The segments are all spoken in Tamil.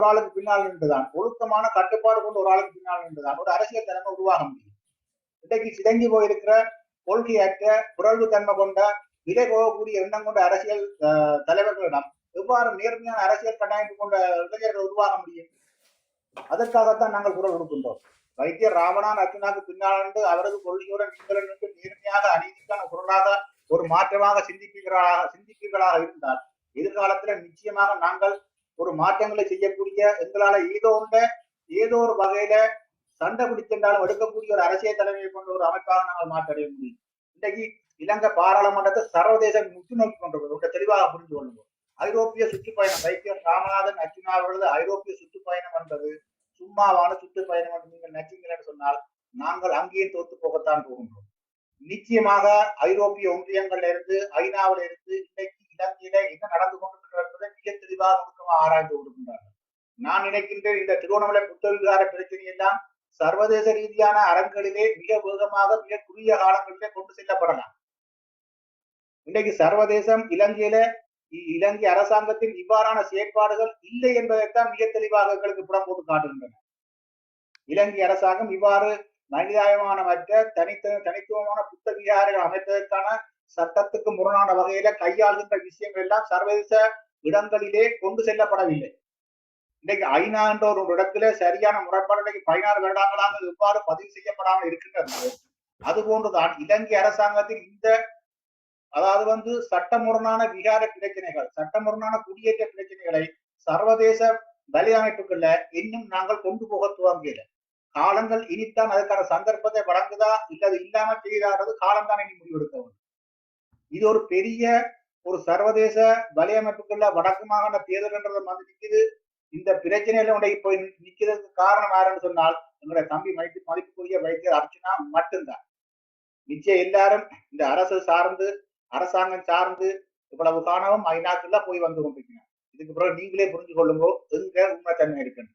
ஒரு ஆளுக்கு பின்னால் நின்றுதான். ஒழுக்கமான கட்டுப்பாடு கொண்ட ஒரு ஆளுக்கு பின்னால் நின்றுதான். ஒரு அரசியல் தலைமை உருவாக முடியும். இன்றைக்கு சிதங்கி போயிருக்கிற கொள்கையற்ற புரழ்வு தன்மை கொண்ட விலை போகக்கூடிய எண்ணம் கொண்ட அரசியல் தலைவர்களிடம் எவ்வாறு நேர்மையான அரசியல் கட்டமைப்பு கொண்ட இளைஞர்கள் உருவாக முடியும்? அதற்காகத்தான் நாங்கள் குரல் கொடுக்கின்றோம். வைத்தியர் ராமநாத் அர்ஜுனாக்கு பின்னாண்டு அவரது கொள்கையுடன் நீங்கள் நின்று நேர்மையாக அநீதிக்கான குரலாக ஒரு மாற்றமாக சிந்திப்பீர்களாக சிந்திப்பீர்களாக இருந்தால் எதிர்காலத்தில் நிச்சயமாக நாங்கள் ஒரு மாற்றங்களை செய்யக்கூடிய எங்களால ஏதோ ஒன்ற ஏதோ ஒரு வகையில சண்டை பிடிச்சென்றாலும் எடுக்கக்கூடிய ஒரு அரசியல் தலைமையை கொண்ட ஒரு அமைப்பாக நாங்கள் மாற்றடைய முடியும். இன்றைக்கு இலங்கை பாராளுமன்றத்தை சர்வதேச முற்று நோக்கி கொண்டிருக்கிறது தெளிவாக புரிந்து கொள்ளுவோம் ஐரோப்பிய சுற்றுப்பயணம் வைத்தியர் ராமநாதன் அர்ஜுனா அவர்களது ஐரோப்பிய சுற்றுப்பயணம் என்பது சும்மாவான சுற்றுப்பயணம் என்று நீங்கள் நச்சுங்கள் என்று சொன்னால் நாங்கள் அங்கேயே தோத்து போகத்தான் போகின்றோம். நிச்சயமாக ஐரோப்பிய ஒன்றியங்கள்ல இருந்து ஐநாவில இருந்து இன்றைக்கு இலங்கையில என்ன நடந்து கொண்டிருக்கிறது என்பதை மிக தெளிவாக நுணுக்கமாக ஆராய்ந்து கொண்டிருக்கின்றார்கள் நான் நினைக்கின்றேன் இந்த திருவண்ணாமலை புத்தக பிரச்சனை எல்லாம் சர்வதேச ரீதியான அரங்குகளிலே மிக வேகமாக மிக குறுகிய காலங்களிலே கொண்டு செல்லப்படலாம். இன்றைக்கு சர்வதேசம் இலங்கையில இலங்கை அரசாங்கத்தின் இவ்வாறான செயற்பாடுகள் இல்லை என்பதைத்தான் மிக தெளிவாக எங்களுக்கு புறம் போட்டு காட்டுகின்றன. இலங்கை அரசாங்கம் இவ்வாறு மனிதாயமானமற்ற தனித்த தனித்துவமான புத்த விகாரங்கள் அமைப்பதற்கான சட்டத்துக்கு முரணான வகையில கையாளுகின்ற விஷயங்கள் எல்லாம் சர்வதேச இடங்களிலே கொண்டு செல்லப்படவில்லை. இன்னைக்கு ஐநா என்ற ஒரு இடத்துல சரியான முறைப்பாடு இன்றைக்கு பதினாறு வருடங்களாக எவ்வாறு பதிவு செய்யப்படாமல் இருக்கின்றது அதுபோன்றுதான் இலங்கை அரசாங்கத்தின் இந்த அதாவது வந்து சட்டமுரணான விகார பிரச்சனைகள் சட்டமுரணான குடியேற்ற பிரச்சனைகளை சர்வதேச வலையமைப்புகள்ல இன்னும் நாங்கள் கொண்டு போக துவங்கல காலங்கள் இனித்தான் அதுக்கான சந்தர்ப்பத்தை வழங்குதா இல்லது இல்லாம செய்தாரது காலம்தான் இனி முடிவெடுக்க வேண்டும். இது ஒரு பெரிய ஒரு சர்வதேச வலையமைப்புக்குள்ள வடக்கு மாகாண தேர்தல்ன்றது வந்து நிக்குது. இந்த பிரச்சனையில உடைய போய் நிக்கிறதுக்கு காரணம் யாருன்னு சொன்னால் எங்களுடைய தம்பி மதிப்பு மதிப்புக்குரிய வைத்தியர் அர்ச்சனா மட்டும்தான். நிச்சயம் எல்லாரும் இந்த அரசு சார்ந்து அரசாங்கம் சார்ந்து இவ்வளவு காணவும் ஐநாக்குள்ள போய் வந்து கொண்டிருக்கணும் இதுக்கு பிறகு நீங்களே புரிஞ்சு கொள்ளுங்க எங்க உண்மைத்தன்மை இருக்கணும்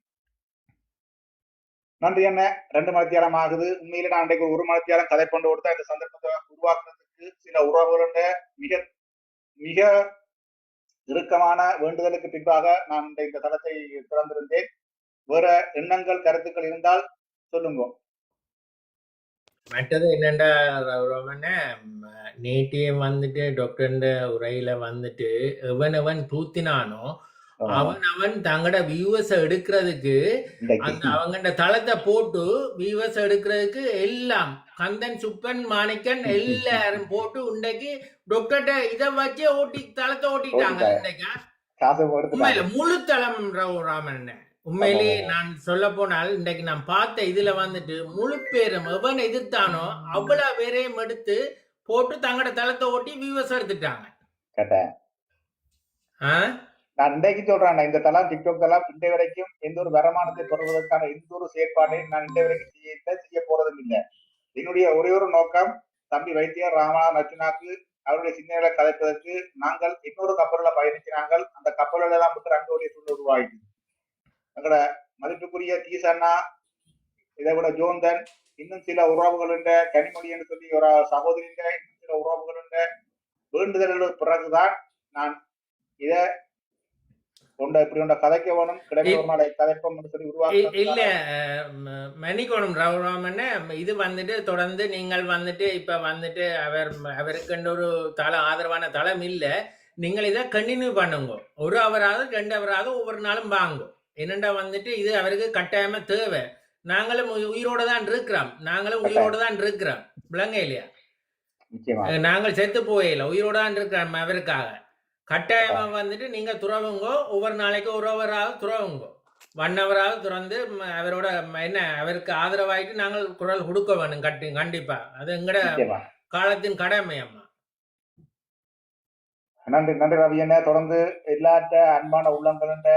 நன்றி என்ன ரெண்டு மணித்தியாலம் ஆகுது. உண்மையில நான் அன்றைக்கு ஒரு மணித்தியாலம் கதை கொண்டு கொடுத்தா இந்த சந்தர்ப்பத்தை உருவாக்குறதுக்கு சில உறவுகளுடைய மிக மிக இறுக்கமான வேண்டுதலுக்கு பின்பாக நான் இந்த- தளத்தை திறந்திருந்தேன். வேற எண்ணங்கள் கருத்துக்கள் இருந்தால் சொல்லுங்க. மற்றது என்னண்டா ரோமன? நேற்றே வந்துட்டு டாக்டர் உரையில வந்துட்டு எவன் எவன் தூத்தினானோ அவன் அவன் தங்கட வியூவர்ஸ் எடுக்கிறதுக்கு அந்த அவங்கண்ட தளத்தை போட்டு வியூவர்ஸ் எடுக்கிறதுக்கு எல்லாம் கந்தன் சுப்பன் மாணிக்கன் எல்லாரும் போட்டு இன்றைக்கு டாக்டர்கிட்ட இதை வச்சே ஓட்டி தளத்தை ஓட்டிட்டாங்க உண்மையில முழு தளம் ராமன் உண்மையிலேயே. நான் சொல்ல போனால் இன்றைக்கு நான் பார்த்த இதுல வந்துட்டு முழு பேரும் எவன் எதிர்த்தானோ அவ்வளவு பேரையும் எடுத்து போட்டு தங்கட தளத்தை ஓட்டி வியூவர்ஸ் எடுத்துட்டாங்க? நான் இன்றைக்கு சொல்றேன் இந்த தளம் டிக்டாக் தளம் இன்றைய வரைக்கும் எந்த ஒரு வருமானத்தை பெறுவதற்கான எந்த ஒரு செயற்பாட்டையும் நான் இன்றைய வரைக்கும் செய்ய செய்ய போறதும் இல்லை. என்னுடைய ஒரே ஒரு நோக்கம் தம்பி வைத்தியர் ராமா நச்சுனாக்கு அவருடைய சிந்தனைகளை கதைப்பதற்கு நாங்கள் இன்னொரு கப்பல்ல நாங்கள் அந்த கப்பல்கள் எல்லாம் விட்டு ரங்கோலிய சூழல் உருவாகிட்டு எங்களோட மதிப்புக்குரிய தீசண்ணா இதை விட ஜோந்தன் இன்னும் சில உறவுகளுண்ட கனிமொழி என்று சொல்லி ஒரு சகோதரிண்ட இன்னும் சில உறவுகளுண்ட வேண்டுதல்கள் பிறகுதான் நான் இதை கொண்ட இப்படி கொண்ட கதைக்க வேணும்? கிடமை ஒரு நாளை கதைப்போம் என்று சொல்லி இ- உருவாக்க இல்ல ம- மன்னிக்கணும் ரவுராமன் இது வந்துட்டு தொடர்ந்து நீங்கள் வந்துட்டு இப்ப வந்துட்டு அவர் அவருக்குன்ற ஒரு தள ஆதரவான தளம் இல்ல. நீங்கள் இதை கண்டினியூ பண்ணுங்க. ஒரு அவராவது ரெண்டு அவராவது ஒவ்வொரு நாளும் வாங்கும் என்னண்டா வந்துட்டு இது அவருக்கு கட்டாயமா தேவை. நாங்களும் உயி- உயிரோட தான் இருக்கிறோம். நாங்களும் உயிரோட தான் இருக்கிறோம். விளங்க இல்லையா? நாங்கள் செத்து போயில உயிரோட தான் இருக்கிறோம் அவருக்காக. கட்டாயமா வந்துட்டு நீங்க துறவுங்கோ ஒவ்வொரு நாளைக்கு ஒரு அவராவது துறவுங்கோ. ஒன் ஹவராவது துறந்து அவரோட என்ன அவருக்கு ஆதரவாயிட்டு நாங்கள் குரல் கொடுக்க வேணும் கட்டி கண்டிப்பா. அது எங்கட காலத்தின் கடமை அம்மா. நன்றி நன்றி ரவி என்ன தொடர்ந்து எல்லாத்த அன்பான உள்ளங்களுண்ட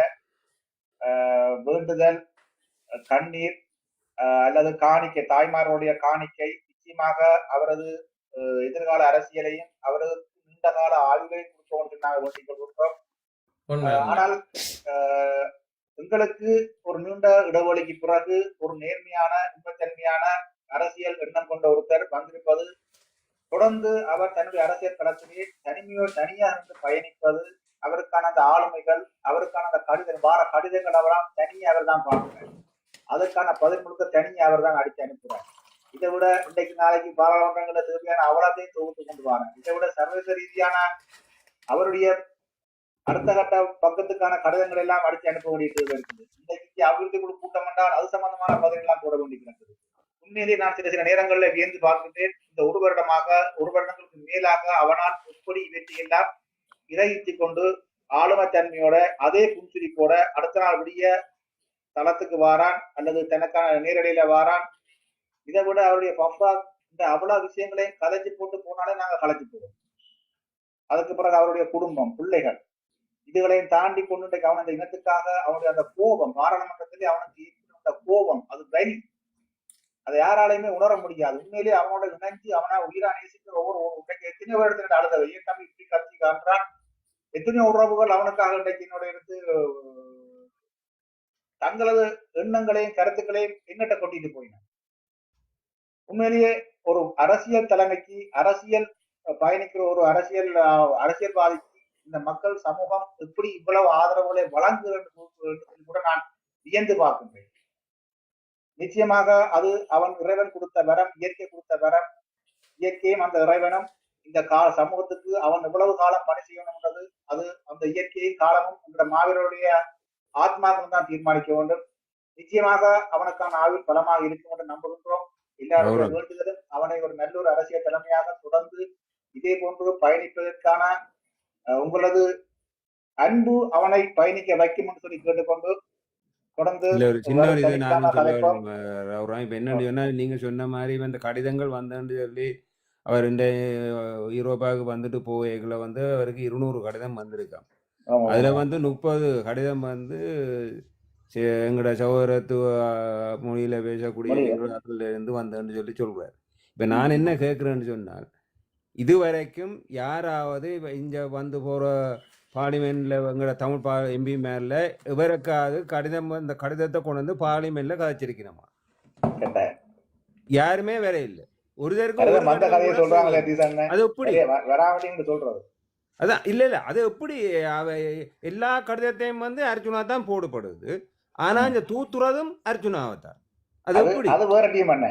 ஆஹ், வேண்டுதல் கண்ணீர் அல்லது காணிக்கை தாய்மார்களுடைய காணிக்கை நிச்சயமாக அவரது எதிர்கால அரசியலையும் அவரது நீண்ட கால ஆய்வுகளையும் கொடுக்க நாங்கள். ஆனால் எங்களுக்கு ஒரு நீண்ட இடைவெளிக்கு பிறகு ஒரு நேர்மையான உண்மைத்தன்மையான அரசியல் எண்ணம் கொண்ட ஒருத்தர் வந்திருப்பது தொடர்ந்து அவர் தன்னுடைய அரசியல் களத்திலே தனிமையோ தனியாக இருந்து பயணிப்பது அவருக்கான அந்த ஆளுமைகள் அவருக்கான அந்த கடிதம் வார கடிதங்கள் அவராம் தனியே அவர் தான் பார்க்கிறார். அதுக்கான பதில் முழுக்க தனியே அவர் தான் அடிச்சு அனுப்புறார் இதை விட இன்றைக்கு நாளைக்கு பாராளுமன்றங்கள தேவையான அவ்வளோத்தையும் தொகுத்து கொண்டு வராங்க இதை விட சர்வதேச ரீதியான அவருடைய அடுத்த கட்ட பக்கத்துக்கான கடிதங்கள் எல்லாம் அடிச்சு அனுப்ப வேண்டியது இருக்குது இன்றைக்கு அபிவிருத்தி குழு கூட்டம் என்றால் அது சம்பந்தமான பதில் எல்லாம் போட வேண்டியிருக்கிறது உண்மையிலேயே நான் சில சில நேரங்களில் வியந்து பார்க்கின்றேன். இந்த ஒரு வருடமாக ஒரு வருடங்களுக்கு மேலாக அவனால் எப்படி இவற்றையெல்லாம் இறகித்து கொண்டு ஆளுமை தன்மையோட அதே புன்சுரிப்போட அடுத்த நாள் விடிய தளத்துக்கு வாரான் அல்லது தனக்கான நேரடியில வாரான். இதை விட அவருடைய பப்பா இந்த அவ்வளவு விஷயங்களையும் கலைச்சு போட்டு போனாலே நாங்க கலைச்சு போவோம். அதுக்கு பிறகு அவருடைய குடும்பம் பிள்ளைகள். இதுகளையும் தாண்டி கொண்டு அவன் அந்த இனத்துக்காக அவனுடைய அந்த கோபம் பாராளுமன்றத்திலே அவனுக்கு இருக்கிற அந்த கோபம் அது வலி அதை யாராலையுமே உணர முடியாது. உண்மையிலே அவனோட இணைஞ்சு அவனா உயிரா நேசிக்கிற ஒவ்வொரு ஒரு இன்றைக்கு எத்தனையோ இடத்துல அழுத ஏன் தம்பி இப்படி கத்தி காட்டுறான். எத்தனையோ உறவுகள் அவனுக்காக இன்றைக்கு என்னோட இருந்து தங்களது எண்ணங்களையும் கருத்துக்களையும் எங்கிட்ட கொட்டிட்டு போயின. உண்மையிலேயே ஒரு அரசியல் தலைமைக்கு அரசியல் பயணிக்கிற ஒரு அரசியல் அரசியல்வாதிக்கு இந்த மக்கள் சமூகம் எப்படி இவ்வளவு ஆதரவுகளை வழங்குகிறது கூட நான் வியந்து பார்க்கின்றேன். நிச்சயமாக அது அவன் இறைவன் கொடுத்த வரம் இயற்கை கொடுத்த வரம் இயற்கையும் அந்த இறைவனும் இந்த கால சமூகத்துக்கு அவன் எவ்வளவு காலம் பணி செய்யணும்ன்றது அது அந்த இயற்கையும் காலமும் இந்த மாவீரருடைய ஆத்மாக்கள் தான் தீர்மானிக்க வேண்டும். நிச்சயமாக அவனுக்கான ஆயுள் பலமாக இருக்கும் என்று நம்புகின்றோம். எல்லாருடைய வேண்டுதலும் அவனை ஒரு நல்ல ஒரு அரசியல் தலைமையாக தொடர்ந்து இதே போன்று பயணிப்பதற்கான உங்களது அன்பு அவனை பயணிக்க வைக்கும் என்று சொல்லி கேட்டுக்கொண்டு தொடர்ந்து இல்ல ஒரு சின்ன ஒரு இது வரும் நானும் சொல்ல தலைப்போம். வேண்டும் ரவுராம் இப்ப என்னன்னு சொன்னா நீங்க சொன்ன மாதிரி இந்த கடிதங்கள் வந்தேன்னு சொல்லி அவர் இந்த யூரோப்பாவுக்கு வந்துட்டு போவேக்குள்ள வந்து அவருக்கு இருநூறு கடிதம் வந்திருக்காம். ஆமா, அதுல. வந்து முப்பது கடிதம் வந்து எங்களோட சகோதரத்துவ மொழியில பேசக்கூடிய இருந்து வந்தேன்னு சொல்லி சொல்றாரு. இப்ப நான் என்ன கேட்கிறேன்னு சொன்னால் இதுவரைக்கும் யாராவது இங்க வந்து போற பார்லிமெண்ட்ல எங்களோட தமிழ் பா எம்பி மேல இவருக்காவது கடிதம் இந்த கடிதத்தை கொண்டு வந்து பார்லிமெண்ட்ல கதைச்சிருக்கிறோமா கட்டாயம். யாருமே வேற இல்ல. ஒருத்தருக்கும் அது எப்படி? அதான் இல்ல இல்ல அது எப்படி? அவ எல்லா கடிதத்தையும் வந்து அர்ஜுனா தான் போடப்படுது. ஆனா இந்த தூத்துறதும் அர்ஜுனாவை தான். அது எப்படி? அது வேற டீம் என்ன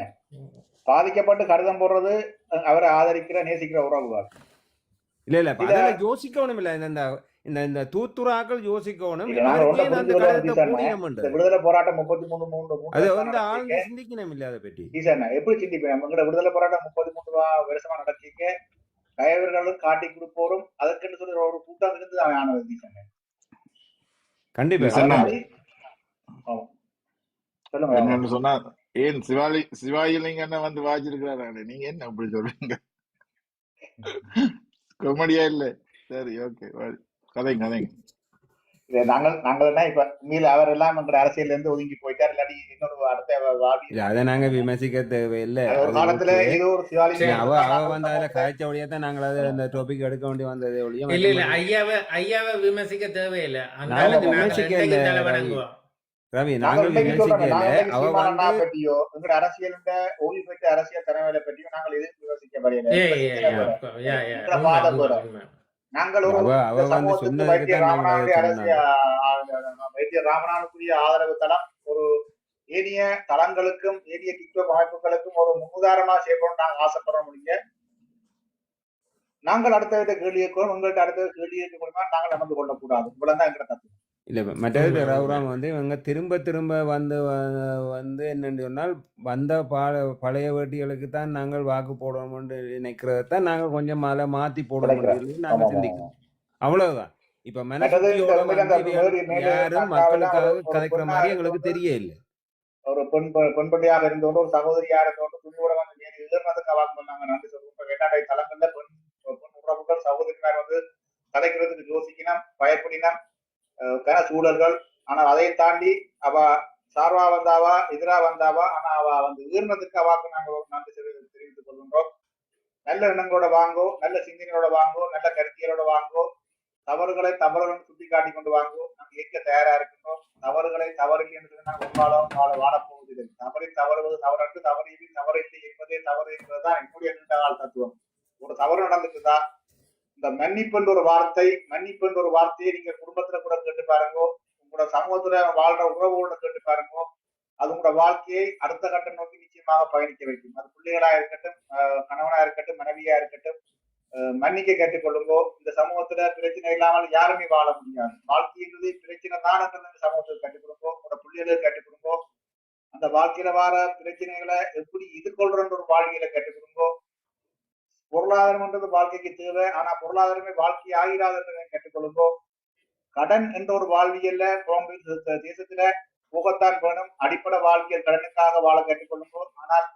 பாதிக்கப்பட்டு கடிதம் போடுறது அவரை ஆதரிக்கிற நேசிக்கிற உறவுகள் இல்ல இல்ல. அதெல்லாம் யோசிக்கணும் இல்ல இந்த இந்த- இந்த தூத்துறாக்கள் யோசிக்கணும். விடுதலை போராட்டம் முப்பத்தி மூணு மூணு மூணு அது வந்து. ஆழ்ந்து சிந்திக்கணும் இல்ல அதை பற்றி எப்படி சிந்திப்பேன் நம்மகிட்ட விடுதலை போராட்டம் முப்பத்தி மூணு வா- வருஷமா நடத்திக்க கயவர்களும் காட்டி கொடுப்போரும் அதற்கென்று சொல்லி ஒரு கூட்டம் இருந்து ஆனது கண்டிப்பா. சொல்லுங்க என்னன்னு சொன்னா ஏன் சிவாலி சிவாயிலிங்க வந்து வாச்சிருக்கிறாரு நீங்க என்ன அப்படி சொல்றீங்க? காமெடியா இல்ல. சரி ஓகே கதைங்க கதைங்க. நாங்கள் நாங்கள் என்ன இப்ப மீள் அவர் எல்லாம் எங்க அரசியல்ல இருந்து ஒதுங்கி போயிட்டார் இல்லாட்டி இன்னொரு அடுத்த அதை நாங்க விமர்சிக்க தேவையில்லை. ஒரு காலத்துல. ஏதோ ஒரு சிவாலி அவ அவ வந்து அதுல கதைச்ச ஒழியா தான் நாங்கள் அதை அந்த டாபிக் எடுக்க வேண்டி வந்ததே ஒழிய இல்ல ஐயாவை ஐயாவை விமர்சிக்க தேவையில்லை. விமர்சிக்க ரவி. நாங்கள் அரசியல் ஓய்வு பெற்ற அரசியல் தலைவரை பற்றியும் நாங்கள் எதுவும் விமர்சிக்க வரையில. நாங்கள் ஒரு வைத்திய ராமநாதனுடைய சொன்னோம் வைத்திய ராமநாதனுக்குரிய ஆதரவு தளம் ஒரு ஏனைய தளங்களுக்கும் ஏனைய டிக்டாக் அமைப்புகளுக்கும் ஒரு முன்னுதாரணமா செய்யணும்னு நாங்கள் ஆசைப்படுறோம் முடிய நாங்கள் அடுத்த கேள்வி கேட்கிறோம் உங்கள்ட்ட அடுத்த கேள்வி கேட்க நாங்கள் நடந்து கொள்ளக்கூடாது. இவ்வளவு தான் எங்கிட்ட தப்பு இல்ல மற்றது உண்மை. வந்து இவங்க திரும்ப திரும்ப வந்து வந்து என்னன்னு சொன்னால் வந்த பா பழைய வேட்டிகளுக்கு தான் நாங்கள் வாக்கு போடணும்னு நினைக்கிறத தான் நாங்கள் கொஞ்சம் அதை போடணும். சொல்லி ஆமா, நாங்கள் சிந்திக்கிறோம். அவ்வளவுதான். இப்ப யாரும் மக்களுக்காக கதைக்கிற மாதிரி எங்களுக்கு தெரிய இல்லை ஒரு பெண் பெ- பெண் பிள்ளையாக இருந்தோண்டு ஒரு சகோதரியா இருந்தோண்டு துணியோட வந்து மேலே ஏறினதுக்கு அவாக்கு பண்ணாங்க. நன்றி சொல்லுவோம் வேண்டாண்டை தளங்கள்ல பெண் பெண் உறவுகள் சகோதரிமார் வந்து கதைக்கிறதுக்கு யோசிக்கணும் கன சூழல்கள். ஆனால் அதை தாண்டி அவ சார்வா வந்தாவா எதிரா வந்தாவா ஆனா அவ வந்து உயர்ந்ததுக்கு அவாக்கு நாங்கள் நன்றி தெரிவித்துக் கொள்கின்றோம். நல்ல எண்ணங்களோட வாங்கோ நல்ல சிந்தனையோட வாங்கோ நல்ல கருத்தியலோட வாங்கோ. தவறுகளை தவறுடன் சுட்டி காட்டி கொண்டு வாங்கோ. நாங்கள் இயக்க தயாரா இருக்கின்றோம். தவறுகளை தவறில்லை என்று நாங்கள் ஒரு வாழ வாழப்போவதில்லை. தவறை தவறுவது தவறன்று தவறியது தவறில்லை என்பதே தவறு என்பதுதான் என்னுடைய நீண்ட கால தத்துவம். ஒரு தவறு நடந்துட்டுதான் இந்த மன்னிப்புன்ற ஒரு வார்த்தை மன்னிப்புன்ற ஒரு வார்த்தையை நீங்க குடும்பத்துல கூட கேட்டு பாருங்க. உங்களோட சமூகத்துல வாழ்ற உறவுகளோட கேட்டு பாருங்க. அது உங்களோட வாழ்க்கையை அடுத்த கட்டம் நோக்கி நிச்சயமாக பயணிக்க வைக்கும். அது பிள்ளைகளா இருக்கட்டும் கணவனா இருக்கட்டும் மனைவியா இருக்கட்டும் மன்னிக்க கேட்டுக்கொள்ளுங்கோ இந்த சமூகத்துல பிரச்சனை இல்லாமல் யாருமே வாழ முடியாது. வாழ்க்கைன்றது பிரச்சனை தான் இந்த சமூகத்துக்கு கட்டுக்கொடுங்கோ உங்களோட பிள்ளைகளுக்கு கட்டுக்கொடுங்கோ அந்த வாழ்க்கையில வர பிரச்சனைகளை எப்படி எதிர்கொள்றன்ற ஒரு வாழ்க்கையில கற்றுக்கொடுங்கோ பொருளாதாரம்ன்றது வாழ்க்கைக்கு தேவை. ஆனா பொருளாதாரமே வாழ்க்கை ஆகிறாதுன்றதை கற்றுக்கொள்ளுங்கோ கடன் என்ற ஒரு வாழ்வியல்ல தேசத்துல போகத்தான் வேணும். அடிப்படை வாழ்க்கையில் கடனுக்காக வாழ கற்றுக்கொள்ளுங்கோ ஆனால்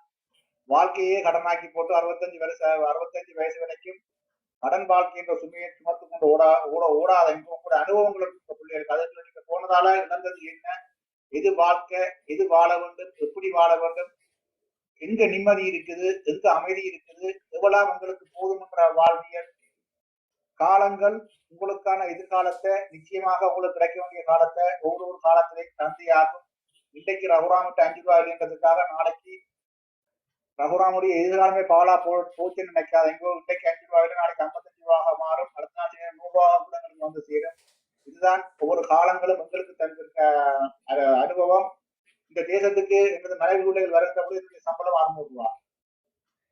வாழ்க்கையே கடனாக்கி போட்டு அறுபத்தஞ்சு வயசு அறுபத்தஞ்சு வயசு வரைக்கும் கடன் வாழ்க்கை என்ற சுமையை சுமத்து கொண்டு ஓடா ஓட ஓடாத உங்களோட கூட அனுபவங்கள் பிள்ளைகளுக்கு அதுல போனதால இழந்தது என்ன? எது வாழ்க்கை? எது வாழ வேண்டும்? எப்படி வாழ வேண்டும்? எங்க நிம்மதி இருக்குது? எங்க அமைதி இருக்குது? எவ்வளவு உங்களுக்கு போதுமன்ற வாழ்வியல்? காலங்கள் உங்களுக்கான எதிர்காலத்தை நிச்சயமாக உங்களுக்கு கிடைக்க வேண்டிய காலத்தை ஒவ்வொரு ஒரு காலத்திலையும் தந்தையாகும். இன்றைக்கு ரகுராமிட்டு அஞ்சு ரூபாய் இல்லைன்றதுக்காக நாளைக்கு ரகுராமுடைய எதிர்காலமே பாலா போ போச்சுன்னு நினைக்காதீங்க இன்றைக்கு அஞ்சு ரூபாயில நாளைக்கு ஐம்பத்தஞ்சு ரூபாக மாறும். அடுத்த நாள் நூறு ரூபாக கூட எங்களுக்கு வந்து சேரும். இதுதான் ஒவ்வொரு காலங்களும் எங்களுக்கு தந்திருக்க அனுபவம். இந்த தேசத்துக்கு எனது மனைவி பிள்ளைகள் வருகின்ற போது என்னுடைய சம்பளம் அறுநூறு ரூபாய்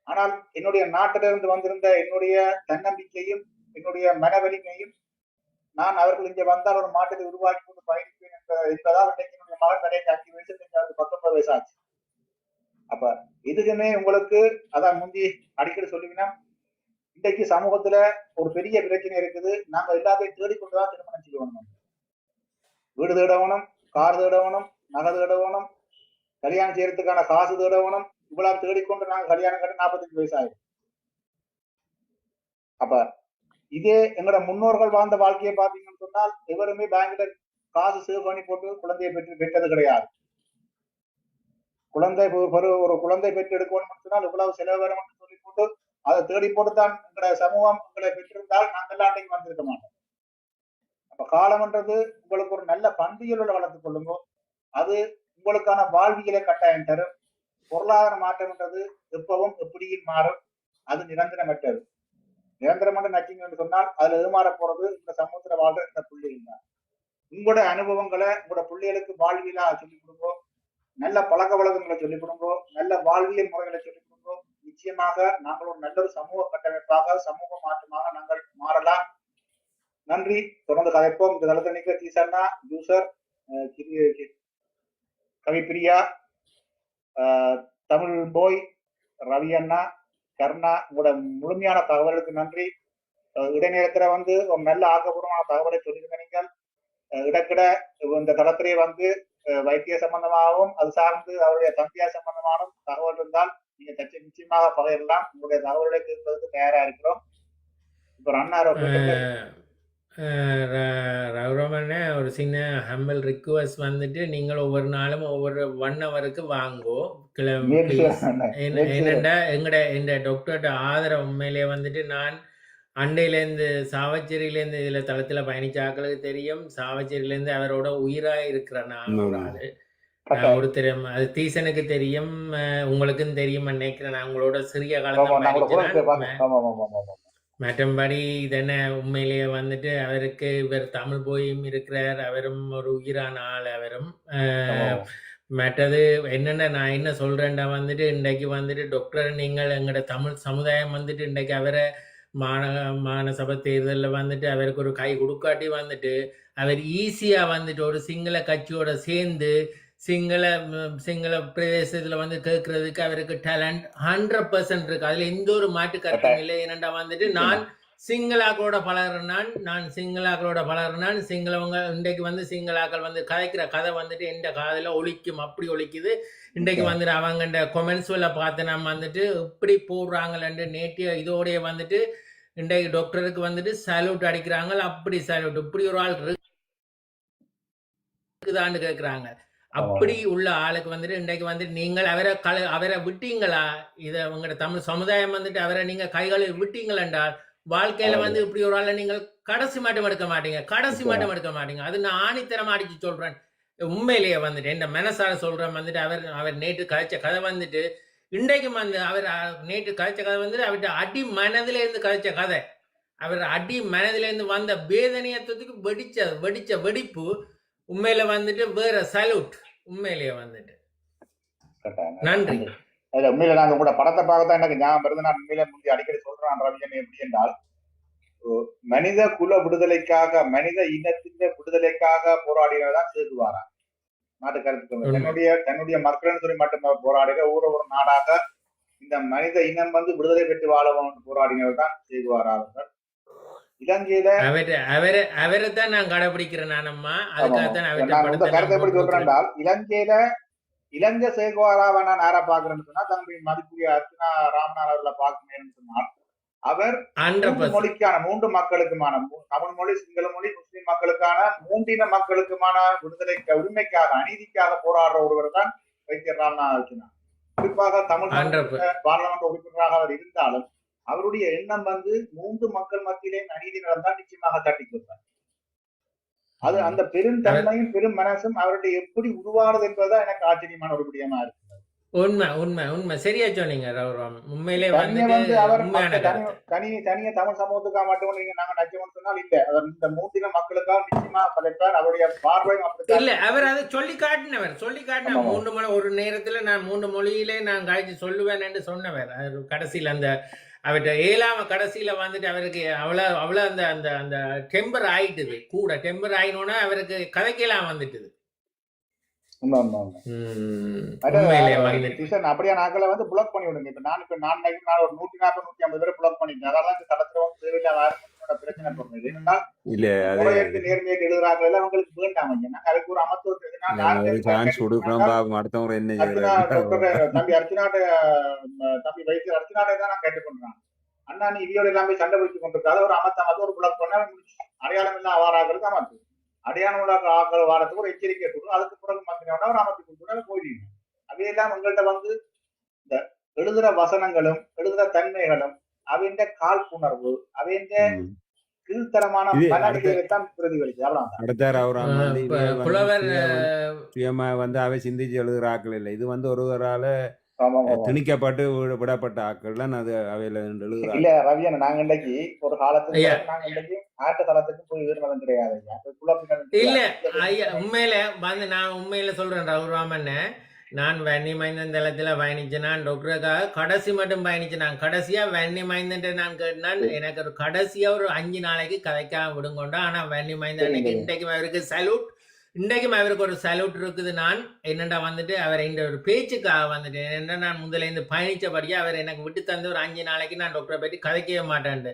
ஆனால் என்னுடைய நாட்டிலிருந்து வந்திருந்த என்னுடைய தன்னம்பிக்கையும் என்னுடைய மனவலிமையும் நான் அவர்கள் இங்கே வந்தால் ஒரு மாற்றத்தை உருவாக்கி கொண்டு பயணிப்பேன் என்ற என்பதால் இன்றைக்கு என்னுடைய மகன் கடைக்கு அஞ்சு வயசு அவருக்கு பத்தொன்பது வயசு ஆச்சு. அப்ப எதுக்குமே உங்களுக்கு அதான் முந்தி அடிக்கடி சொல்லுவீங்கன்னா இன்றைக்கு சமூகத்துல ஒரு பெரிய பிரச்சனை இருக்குது. நாங்க எல்லாத்தையும் தேடிக்கொண்டுதான் திருமணம் செய்யணும். வீடு தேடவனும் கார் தேடவனும் நகை தேடவனும் கல்யாணம் செய்யறதுக்கான காசு தேடவனும் இவ்வளவு தேடிக்கொண்டு நாங்க கல்யாணம் கட்ட நாற்பத்தஞ்சு வயசு ஆகும் அப்ப இதே எங்களோட முன்னோர்கள் வாழ்ந்த வாழ்க்கையை பாத்தீங்கன்னு சொன்னால் எவருமே பேங்க்ல காசு சேவ் பண்ணி போட்டு குழந்தையை பெற்று பெற்றது கிடையாது. குழந்தை ஒரு குழந்தை பெற்று எடுக்கணும்னு சொன்னால் இவ்வளவு செலவு வரும்னு சொல்லி போட்டு அதை தேடி போட்டு தான் எங்களோட சமூகம் உங்களை பெற்றிருந்தால் நாங்கள் அன்றைக்கு வந்திருக்க மாட்டோம். அப்ப காலம்ன்றது உங்களுக்கு ஒரு நல்ல பண்பியலோட வளர்த்துக் கொள்ளுங்க அது உங்களுக்கான வாழ்வியலை கட்டாயம் தரும். பொருளாதார மாற்றம்ன்றது எப்பவும் எப்படியும் மாறும். அது நிரந்தரமற்றது நிரந்தரமான நச்சிங்கன்னு சொன்னால் அதுல எதுமாற போறது இந்த சமூகத்துல வாழ்ற இந்த பிள்ளைகள் தான். உங்களோட அனுபவங்களை உங்களோட பிள்ளைகளுக்கு வாழ்வியலா சொல்லிக் கொடுங்கோ. நல்ல பழக்க வழக்கங்களை சொல்லிக் கொடுங்கோ. நல்ல வாழ்வியல் முறைகளை சொல்லிக் கொடுங்க. நிச்சயமாக நாங்கள் ஒரு நல்ல ஒரு சமூக கட்டமைப்பாக சமூக மாற்றமாக நாங்கள் மாறலாம். நன்றி. தொடர்ந்து கதைப்போம். இந்த தளத்தணிக்கு நிற்கிற தீசன்னா ஜூசர் கவிப்பிரியா தமிழ் போய் ரவி அண்ணா கர்ணா உங்களோட முழுமையான தகவலுக்கு நன்றி. அஹ் இடைநேரத்துல வந்து ஒரு நல்ல ஆக்கப்பூர்வமான தகவலை சொல்லியிருந்த நீங்கள். இடக்கிட இந்த தளத்திலே வந்து வைத்திய சம்பந்தமாகவும் அது சார்ந்து அவருடைய தம்பியா சம்பந்தமான தகவல் இருந்தால் நீங்க தச்ச நிச்சயமாக பகிரலாம். உங்களுடைய தகவல்களை கேட்பதற்கு தயாரா இருக்கிறோம். இப்போ அண்ணா ரகுரமண்ணே ஒரு சின்ன ஹம்பிள் ரிக்வஸ்ட் வந்துட்டு நீங்கள் ஒவ்வொரு நாளும் ஒவ்வொரு ஒன் ஹவருக்கு வாங்கோ. என்னண்டா எங்கட இந்த டாக்டர்கிட்ட ஆதரவு உண்மையிலேயே வந்துட்டு நான் அண்டையிலேருந்து சாவச்சேரியிலேருந்து இதில் தளத்தில் பயணிச்சாக்களுக்கு தெரியும். சாவச்சேரியிலேருந்து அவரோட உயிராக இருக்கிற நான் ஒரு ஆளு. ஒருத்தர் அது தீசனுக்கு தெரியும் உங்களுக்கும் தெரியும் நினைக்கிறேன் நான் உங்களோட சிறிய காலத்தில் மற்றபடி இதென்ன? உண்மையிலேயே வந்துட்டு அவருக்கு இவர் தமிழ் போயும் இருக்கிறார். அவரும் ஒரு உயிரான ஆள் அவரும். மற்றது என்னென்ன நான் என்ன சொல்றேன்டா வந்துட்டு இன்றைக்கு வந்துட்டு டாக்டர் நீங்கள் எங்களோட தமிழ் சமுதாயம் வந்துட்டு இன்றைக்கு அவரை மான மாநசபை தேர்தலில் வந்துட்டு அவருக்கு ஒரு கை கொடுக்காட்டி வந்துட்டு அவர் ஈஸியா வந்துட்டு ஒரு சிங்கள கட்சியோட சேர்ந்து சிங்கள சிங்கள பிரதேசத்துல வந்து கேட்கறதுக்கு அவருக்கு டேலண்ட் ஹண்ட்ரட் பர்சன்ட் இருக்கு. அதுல எந்த ஒரு மாற்று கருத்தும் இல்லை. ஏனண்டா வந்துட்டு நான் சிங்களாக்களோட பழகிறனான் நான் சிங்களாக்களோட பழகிறனான் சிங்களவங்க இன்றைக்கு வந்து சிங்களாக்கள் வந்து கதைக்கிற கதை வந்துட்டு எந்த காதுல ஒலிக்கும்? அப்படி ஒலிக்குது. இன்றைக்கு வந்துட்டு அவங்க கொமெண்ட்ஸ்ல பார்த்து நம்ம வந்துட்டு இப்படி போடுறாங்களேன்னு நேற்று இதோடைய வந்துட்டு இன்றைக்கு டாக்டருக்கு வந்துட்டு சல்யூட் அடிக்கிறாங்க. அப்படி சல்யூட் இப்படி ஒரு ஆள் இருக்குதான்னு கேட்குறாங்க அப்படி உள்ள ஆளுக்கு வந்துட்டு இன்றைக்கு வந்துட்டு நீங்கள் அவரை கல அவரை விட்டீங்களா? இதை உங்களோட தமிழ் சமுதாயம் வந்துட்டு அவரை நீங்க கைகளில் விட்டீங்கள் என்றால் வாழ்க்கையில வந்து இப்படி ஒரு ஆளை நீங்கள் கடைசி மாட்டம் எடுக்க மாட்டீங்க. கடைசி மாட்டம் எடுக்க மாட்டீங்க. அது நான் ஆணித்தரம் அடிச்சு சொல்றேன். உண்மையிலேயே வந்துட்டு என் மனசார சொல்றேன் வந்துட்டு அவர் அவர் நேற்று கதைச்ச கதை வந்துட்டு இன்றைக்கும் வந்து அவர் நேற்று கதைச்ச கதை வந்துட்டு அவர்கிட்ட அடி மனதில இருந்து கதைச்ச கதை. அவர் அடி மனதிலேருந்து வந்த வேதனையத்துக்கு வெடிச்ச வெடிச்ச வெடிப்பு உண்மையில வந்துட்டு வேற சல்யூட் உண்மையிலேயே வந்துட்டு. நன்றி. அதுல உண்மையில நாங்க கூட படத்தை பார்க்கத்தான் எனக்கு ஞாபகம் வருது. நான் உண்மையில முந்தைய அடிக்கடி சொல்றேன் ரவிஜன் எப்படி என்றால் மனித குல விடுதலைக்காக மனித இனத்தின் விடுதலைக்காக போராடினதான் சேதுவாரா நாட்டு கருத்து. தன்னுடைய தன்னுடைய மக்கள்னு சொல்லி மட்டும் போராடுகிற ஊர ஒரு நாடாக இந்த மனித இனம் வந்து விடுதலை பெற்று வாழ வேண்டும் போராடினவர் தான் சேதுவாரா அவர்கள். இலங்கையில அவரை தான் நான் கடைபிடிக்கிறேன் நானம்மா. அதுக்காகத்தான் கருத்தை எப்படி இலங்கையில இலங்கை சேகுவாராவை நான் யாரா பாக்குறேன்னு சொன்னா தன்னுடைய மதிப்புரிய அர்ச்சனா ராமநாத் அவர்களை பார்க்கணும்னு சொன்னால் அவர் மொழிக்கான மூன்று மக்களுக்குமான தமிழ் மொழி சிங்கள மொழி முஸ்லிம் மக்களுக்கான மூன்றின மக்களுக்குமான விடுதலை உரிமைக்காக அநீதிக்காக போராடுற ஒருவர் தான் வைத்தியர் ராமநாத் அர்ச்சனா. குறிப்பாக தமிழ் பார்லமெண்ட் உறுப்பினராக அவர் இருந்தாலும் அவருடைய எண்ணம் வந்து மூன்று மக்கள் மத்தியிலே அநீதி நடந்தால் நிச்சயமாக தட்டி கொடுத்தார். அது அந்த பெரும் தன்மையும் பெரும் மனசும் அவருடைய எப்படி உருவானது என்பதுதான் எனக்கு ஆச்சரியமான ஒரு விடயமா இருக்கு உண்மை உண்மை உண்மை. சரியா சொன்னீங்க உண்மையிலே வந்து அவர் தனி தனிய தமிழ் சமூகத்துக்காக மட்டும் நீங்க நாங்க நச்சோம்னு சொன்னால் இல்ல. அவர் இந்த மூன்றின மக்களுக்காக நிச்சயமா படைத்தார் அவருடைய பார்வையும் இல்ல அவர் அதை சொல்லி காட்டினவர். சொல்லி காட்டின. மூன்று மொழி ஒரு நேரத்துல நான் மூன்று மொழியிலே நான் கழிச்சு சொல்லுவேன் என்று சொன்னவர். கடைசியில அந்த அவர்கிட்ட ஏழாம கடைசியில வந்துட்டு அவருக்கு அவ்வளவு அவ்வளவு அந்த அந்த அந்த டெம்பர் ஆயிட்டுது. கூட டெம்பர் ஆயினோன்னா அவருக்கு கதைக்கெல்லாம் வந்துட்டுது. அப்படியே நாட்களை வந்து பிளாக் பண்ணி விடுங்க இப்ப நான் இப்ப நான் நான் ஒரு நூத்தி நாற்பது நூத்தி ஐம்பது பேரை பிளாக் பண்ணிட்டேன் அதெல்லாம் இந்த தளத்துல தேவையில்லாத பிரச்சனை இல்ல அது முறையெடுத்து நேர்மையை எழுதுறாங்க எல்லாம் அவங்களுக்கு வேண்டாம் ஐயா. அதுக்கு ஒரு தம்பி அர்ச்சனாட்ட தம்பி வைத்தியர் அர்ச்சனாட்டை தான் நான் கேட்டு பண்றேன் அண்ணா நீ இவியோட எல்லாம் சண்டை பிடிச்சு கொண்டிருக்காத ஒரு அமைச்சம் அது ஒரு பிளாக் பண்ண அடையாளம் இல்ல அவாராக்களுக்கு அமைச்சு அடையாளம் உள்ள ஆக்கள் வாரத்துக்கு ஒரு எச்சரிக்கை கொடுக்கும் அதுக்கு பிறகு மந்திரியோட ஒரு அமைச்சு கொடுத்து போயிடுங்க அவையெல்லாம் உங்கள்ட்ட வந்து இந்த எழுதுற வசனங்களும் எழுதுற தன்மைகளும் அவைந்த காழ்ப்புணர்வு அவைந்த கீழ்த்தரமான வந்து அவை சிந்திச்சு எழுதுற ஆக்கள் இல்லை. இது வந்து ஒருவரால. திணிக்கப்பட்டு விட- விடப்பட்ட ஆக்கள் தான் அது அவையில எழுதுறாங்க. இல்ல ரவியன் நாங்க இன்னைக்கு ஒரு காலத்துல. நாங்க இன்னைக்கு ஆட்ட தளத்துக்கு போய் ஏறுனதும் கிடையாது இல்ல. ஐயா உண்மையில வந்து நான் உண்மையில சொல்றேன் ரகுராமன் நான் வன்னி மைந்தன் தளத்துல பயணிச்சேன் நான் டாக்டருக்காக கடைசி மட்டும் பயணிச்சேன் நான் கடைசியா வன்னி மைந்தன் நான் கேட்டான் எனக்கு ஒரு கடைசியா ஒரு அஞ்சு நாளைக்கு கதைக்காம விடுங்கொண்டா ஆனா வன்னி மைந்தன் சரி. இன்றைக்கும் அவருக்கு சல்யூட் இன்றைக்கும் அவருக்கு ஒரு சல்யூட் இருக்குது. நான் என்னடா வந்துட்டு அவர் இந்த ஒரு பேச்சுக்காக வந்துட்டு என்னடா நான் முதல்ல இந்த பயணிச்சபடியா அவர் எனக்கு விட்டு தந்து ஒரு அஞ்சு நாளைக்கு நான் டாக்டரை பற்றி கதைக்கவே மாட்டேன்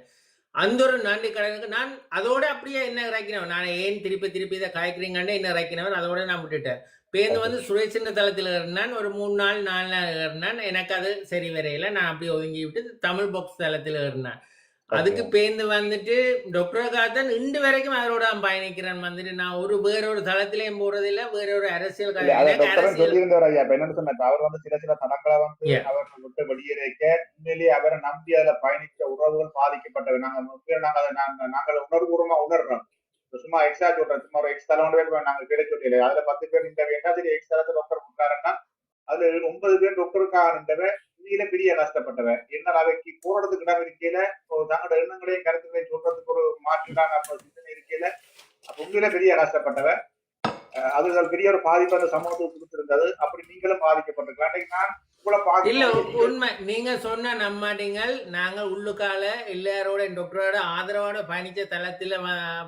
அந்த ஒரு நன்றி கடனுக்கு நான் அதோட அப்படியே என்ன இறக்கினவன்? நான் ஏன் திருப்பி திருப்பி இதை கலைக்கிறீங்கன்னு என்ன இறக்கினவன்? அதோட நான் விட்டுட்டேன். பேருந்து வந்து சுரேஷின் தளத்தில் இருந்தான். ஒரு மூணு நாள் நாலு நாள் இருந்தான். எனக்கு அது சரி வரையில. நான் அப்படி ஒதுங்கி விட்டு தமிழ் பாக்ஸ் தளத்தில் இருந்தேன். அதுக்கு பேருந்து வந்துட்டு டாக்டர் இன்று வரைக்கும் அவரோட பயணிக்கிறேன் வந்துட்டு. நான் ஒரு வேற ஒரு தளத்திலையும் போறது இல்ல வேற ஒரு அரசியல் அவர் வந்து சில சில தடங்களை வந்து. அவர் விட்டு வெளியேறிக்க உண்மையிலேயே அவரை நம்பி அதுல பயணிச்ச உறவுகள் பாதிக்கப்பட்டவை. நாங்க நாங்க நாங்க நாங்கள் உணர்வுபூர்வமா உணர்றோம். சும்மா எக்ஸ்ட்ரா சொல்றோம் சும்மா ஒரு எக்ஸ் தலை பேர் நாங்க பேரை சொல்லல அதுல பத்து பேர் இந்த சரி எக்ஸ் தளத்துல டாக்டர் கொடுத்தாருன்னா அதுல ஒன்பது பேர் டாக்டருக்காக இருந்தவ உண்மையில பெரிய கஷ்டப்பட்டவ என்ன அவைக்கு போறதுக்கு இடம் இருக்கையில தங்களோட எண்ணங்களையும் கருத்துக்களையும் சொல்றதுக்கு ஒரு மாற்றுதான் அப்ப சிந்தனை இருக்கையில அப்ப உண்மையில பெரிய கஷ்டப்பட்டவ அஹ் அது பெரிய ஒரு பாதிப்பு அந்த சமூகத்துக்கு கொடுத்திருந்தது. அப்படி நீங்களும் பாதிக்கப்பட்டிருக்கலாம். நான் இல்ல உண்மை. நீங்க சொன்ன நம்மாட்டீங்கள் நாங்க உள்ளுக்கால எல்லாரோட டாக்டரோட ஆதரவோட பயணிச்ச தளத்துல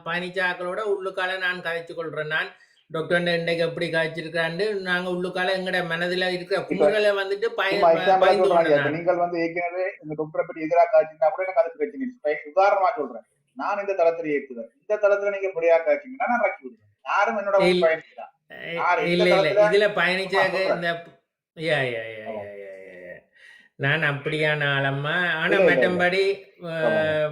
பயணிச்ச ஆக்களோட உள்ளுக்கால நான் கதைச்சு கொள்றேன். நான் டாக்டர் இன்றைக்கு எப்படி காய்ச்சிருக்காண்டு நாங்க உள்ளுக்கால எங்கட மனதுல இருக்கிற குமுறலை வந்துட்டு. நீங்கள் வந்து ஏற்கனவே இந்த டாக்டரை பற்றி எதிராக காய்ச்சிங்கன்னா கூட எனக்கு அதுக்கு பிரச்சனை உதாரணமா சொல்றேன். நான் இந்த தளத்துல ஏற்றுவேன். இந்த தளத்துல நீங்க இப்படியா காய்ச்சிங்கன்னா நான் ரக்கி விடுவேன். யாரும் என்னோட வந்து இல்ல. இல்ல. இதுல பயணிச்சாக்க ஆமா, இந்த யா, யா, யா, யா. நான் அப்படியான ஆளம்மா. ஆனா. மற்றபடி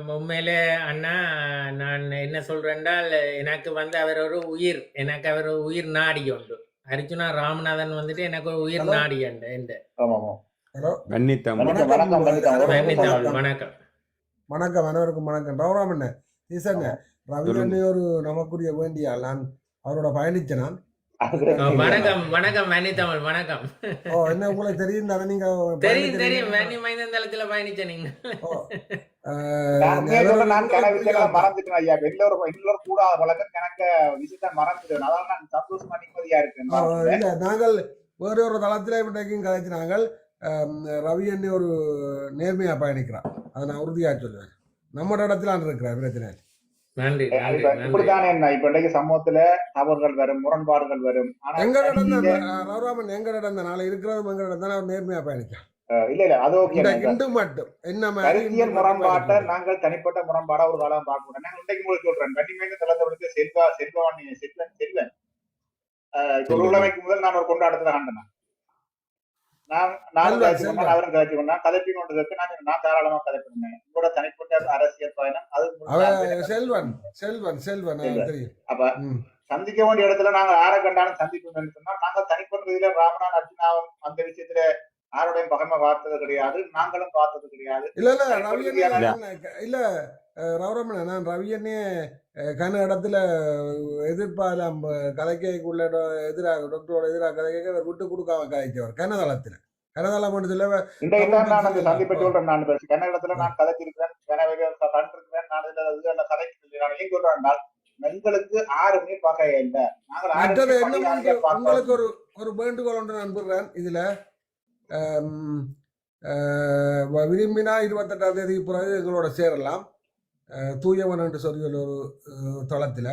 உண்மையிலே அண்ணா நான் என்ன சொல்றேன்டால் எனக்கு வந்து அவர் ஒரு உயிர். எனக்கு அவர் ஒரு உயிர் நாடி உண்டு. அர்ஜுனா ராமநாதன் வந்துட்டு எனக்கு ஒரு உயிர். நாடி உண்டு இந்த வணக்கம், வணக்கம், அனைவருக்கும் வணக்கம். ரவுராமண்ண ஈசங்க ரவியண்ணே ஒரு நமக்குரிய வேண்டிய நான் அவரோட பயணிச்ச நான். வணக்கம் வணக்கம் வன்னி தமிழ் வணக்கம். ஓ என்ன உங்களுக்கு தெரியும் தானே நீங்க தெரியும். தெரியும் வன்னி மைந்தன் தளத்துல பயணிச்ச நீங்க. நான் விஷயங்களை மறந்துட்டேன் ஐயா. எல்லோரும் எல்லோரும் கூடாத பழக்கம் எனக்கு விஷயத்த மறந்துட்டேன். அதான் நான் சந்தோஷமா நிம்மதியா இருக்கேன். நாங்கள் வேற ஒரு தளத்திலே கதைச்சு நாங்கள் ரவி அண்ணி ஒரு நேர்மையா பயணிக்கிறான். அதை நான் உறுதியா சொல்லுவேன். நம்ம இடத்துல இருக்கிறார் பிரச்சனை இப்படித்தானே என்ன? இப்ப இன்றைக்கு சமூகத்துல தவறுகள் வரும் முரண்பாடுகள் வரும். ரவுராமன் எங்களிடம் தான் நாளை இருக்கிறதும் எங்களிடம் தான் அவர் நேர்மையா பயணிக்கிறான் அஹ் இல்ல இல்ல அது ஓகே. இன்று மட்டும். என்ன கருத்தியல் முரண்பாட்டை. நாங்கள் தனிப்பட்ட முரண்பாடா ஒரு காலம் பார்க்க முடியும் நான் இன்றைக்கு உங்களுக்கு சொல்றேன் கண்டிமைக்கு தலைத்தவனுக்கு செல்வா செல்வாணி செல்வன் செல்வன். ஒரு. உலமைக்கு முதல் நான் ஒரு கொண்டாட்டத்துல கண்டேன் நான். நானும் கதைச்சு. கொண்டேன் அவரும் கதைச்சு கொண்டேன் கதைப்பி கொண்டதுக்கு நான் நான் தாராளமா கதைப்பிருந்தேன் உங்களோட தனிப்பட்ட அரசியல் பயணம் அது செல்வன் செல்வன் செல்வன் அப்ப. சந்திக்க வேண்டிய இடத்துல நாங்க யாரை கண்டாலும் சந்திக்கணும்னு சொன்னா நாங்க தனிப்பட்ட இதுல ராமநாத் அர்ஜுனாவும் அந்த விஷயத்துல யாரோடையும் பகமை பார்த்தது கிடையாது நாங்களும் பார்த்தது கிடையாது. இல்ல இல்ல இல்ல அஹ், ரவுராமன் நான் ரவி அண்ணே அஹ், கன இடத்துல எதிர்ப்பாலாம் கதைக்குள்ள எதிராக டாக்டரோட எதிராக கதைக்க விட்டு கொடுக்காம கதைச்சவர் கனதளத்துல. இன்றைக்கு தான் நான் அந்த சந்திப்பை. சொல்றேன் நான் பேச கன்னடத்துல நான் கதைச்சிருக்கிறேன் கனவே கண்டிருக்கிறேன் நான் இதுல கதைக்கிறது நான் ஏன் சொல்றேன் எங்களுக்கு ஆறுமே பார்க்க இல்லை. நாங்கள் உங்களுக்கு ஒரு ஒரு வேண்டுகோள் ஒன்று நான் விடுறேன். இதுல விரும்பினா இருபத்தெட்டாம் தேதி பிறகு எங்களோட சேரலாம். தூயவன் என்று சொல்லி ஒரு தளத்துல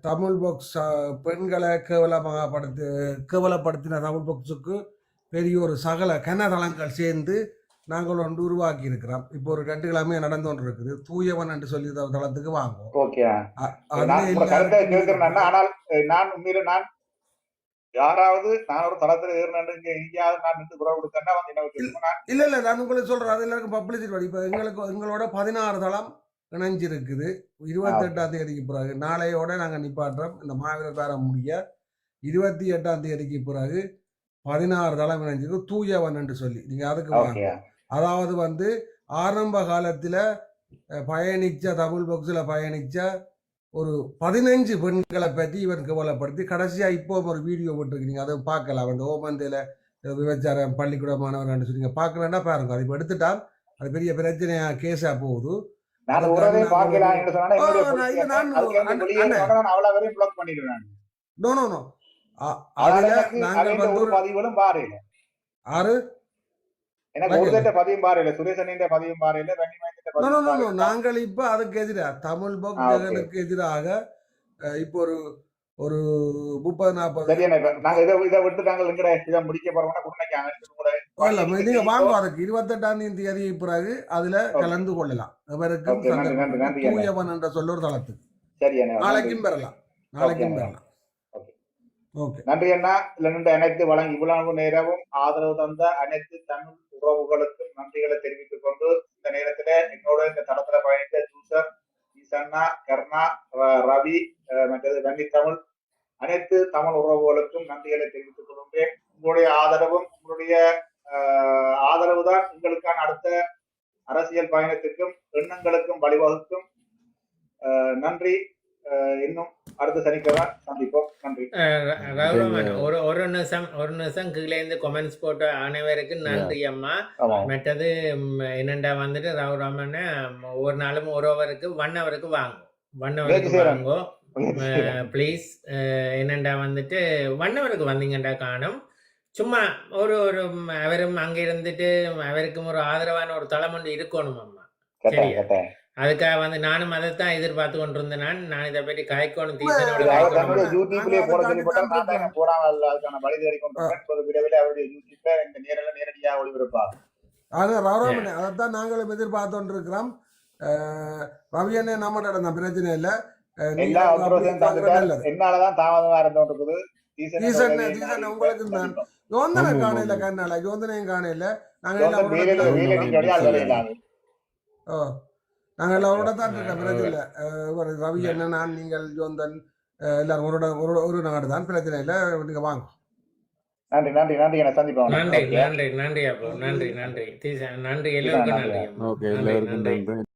தமிழ் பாக்ஸ் பெண்களை கேவலமாகப்படுத்து கேவலப்படுத்தின தமிழ் பாக்ஸுக்கு பெரிய ஒரு சகல கனதளங்கள் சேர்ந்து நாங்கள் ஒன்று உருவாக்கி இருக்கிறோம் இப்போ ஒரு ரெண்டு கிழமையே நடந்து கொண்டு இருக்குது தூயவன் என்று சொல்லி தளத்துக்கு வாங்குவோம் ஆனால் நான் நான் யாராவது நான் ஒரு தளத்துல ஏறினு இங்க எங்கேயாவது நான் நின்று குரல் கொடுத்தேன்னா வந்து என்ன இல்ல இல்ல நான் உங்களுக்கு சொல்றேன். அது எல்லாருக்கும் பப்ளிசிட்டி இப்போ எங்களுக்கு எங்களோட பதினாறு தளம் இணைஞ்சிருக்குது. இருபத்தெட்டாம் தேதிக்கு பிறகு நாளையோட நாங்க நிப்பாட்டுறோம். இந்த மாவீரர் பேரம் முடிய இருபத்தி எட்டாம் தேதிக்கு பிறகு பதினாறு தளம் இணைஞ்சிருக்கு. தூயவன் என்று சொல்லி. நீங்க அதுக்கு வாங்க. அதாவது வந்து ஆரம்ப காலத்துல பயணிச்ச தமிழ் பாக்ஸில் பயணிச்ச ஒரு பதினஞ்சு பெண்களை பற்றி இவன் கவலைப்படுத்தி கடைசியா இப்போ ஒரு வீடியோ போட்டிருக்கீங்க. அதை பார்க்கலாம். அந்த ஓமந்தையில் விபச்சாரம் பள்ளிக்கூட மாணவர்கள் சொல்லி பார்க்கலன்னா பாருங்க. அது இப்போ எடுத்துட்டால் அது பெரிய பிரச்சனையா கேஸா போகுது. அதில் நாங்கள் வந்து ஆறு எனக்கு ஒரு தட்ட பதிவும் பாருல சுரேசனின் பதிவும் பாருல வெண்ணிமயத்தின் நாங்கள் இப்போ அதுக்கு எதிராக தமிழ் பக். ஜெகனுக்கு எதிராக இப்போ ஒரு ஒரு முப்பது நாற்பது சரி என்ன இப்ப நாங்க இதை இதை விட்டு நாங்கள் எங்கட இதை முடிக்க போறோம்னா குருணைக்கு இல்ல நீங்க வாங்க அதுக்கு இருபத்தெட்டாம் தேதி பிறகு அதுல. கலந்து கொள்ளலாம். அண்ணே. தூயவன் என்ற சொல்லொரு தளத்துக்கு. சரி அண்ணே நன்றி. நாளைக்கும் பெறலாம். நாளைக்கும் பெறலாம். நன்றி அண்ணா. நின்று அனைத்து வழங்கி இவ்வளவு நேரமும் ஆதரவு தந்த அனைத்து தமிழ் உறவுகளுக்கும் நன்றிகளை தெரிவித்துக் கொண்டு இந்த நேரத்துல என்னோட இந்த தளத்துல பயணித்த ஜூசர் ஈசன்னா கர்ணா ரவி அஹ், மற்றது வன்னி தமிழ் அனைத்து தமிழ் உறவுகளுக்கும் நன்றிகளை தெரிவித்துக் கொள்கின்றேன். உங்களுடைய ஆதரவும் உங்களுடைய ஆதரவு தான் உங்களுக்கான அடுத்த அரசியல் பயணத்துக்கும் எண்ணங்களுக்கும் வழிவகுக்கும். நன்றி. இன்னும் அடுத்த சனிக்கிழமை சந்திப்போம். நன்றி. ஒரு ஒரு நிமிஷம் ஒரு நிமிஷம் கீழே இருந்து கொமெண்ட்ஸ் போட்ட அனைவருக்கும் நன்றி அம்மா. மற்றது என்னண்டா வந்துட்டு ரகுராமன் ஒரு நாளும் ஒரு ஹவருக்கு ஒன் ஹவருக்கு வாங்கும். ஒன் ஹவருக்கு. வாங்கும். ப்ளீஸ் என்னண்டா வந்துட்டு ஒன் ஹவருக்கு வந்தீங்கண்டா காணும். சும்மா ஒரு ஒரு அவரும் அங்க இருந்துட்டு அவருக்கும் ஒரு ஆதரவான ஒரு ஒன்று இருக்கணும் அம்மா. சரியா. அதுக்காக வந்து நானும் அதைத்தான் எதிர்பார்த்து கொண்டிருந்தேன். நான் நான் இதை பற்றி காய்க்கணும் தீசனோட தன்னுடைய யூடியூப்லயே போட நாங்க சொல்லிப்பட்டால் நான் அதுக்காண்டி தான் போடாம அல்ல, அதுக்கான வழி தேடி இப்போது விரைவில் அவருடைய யூடியூப்ல இந்த நேரில் நேரடியாக ஒளிபரப்பாகும். அது ரவராமன் அதைத்தான் நாங்களும் எதிர்பார்த்து இருக்கிறோம் ரவி அண்ணே நம்ம நடந்த பிரச்சனை இல்லை. என்னாலதான் தாமதமா சீசன் சீசன் உங்களுக்கு தான். யோந்தனை காணையில. கண்ணால யோந்தனையும் காணையில. நாங்க தான் ஓ. நாங்கள் அவரோட தான் இருக்கோம் பிரச்சனை ரவி அண்ணன் நான் நீங்கள் யோந்தன் அஹ், எல்லாரும் ஒரு ஒரு ஒரு நாடு தான் பிரச்சனை இல்லை. நீங்க வாங்க. நன்றி நன்றி நன்றி. என சந்திப்போம். நன்றி. நன்றி நன்றி அப்போ. நன்றி நன்றி. நன்றி எல்லோருக்கும் நன்றி.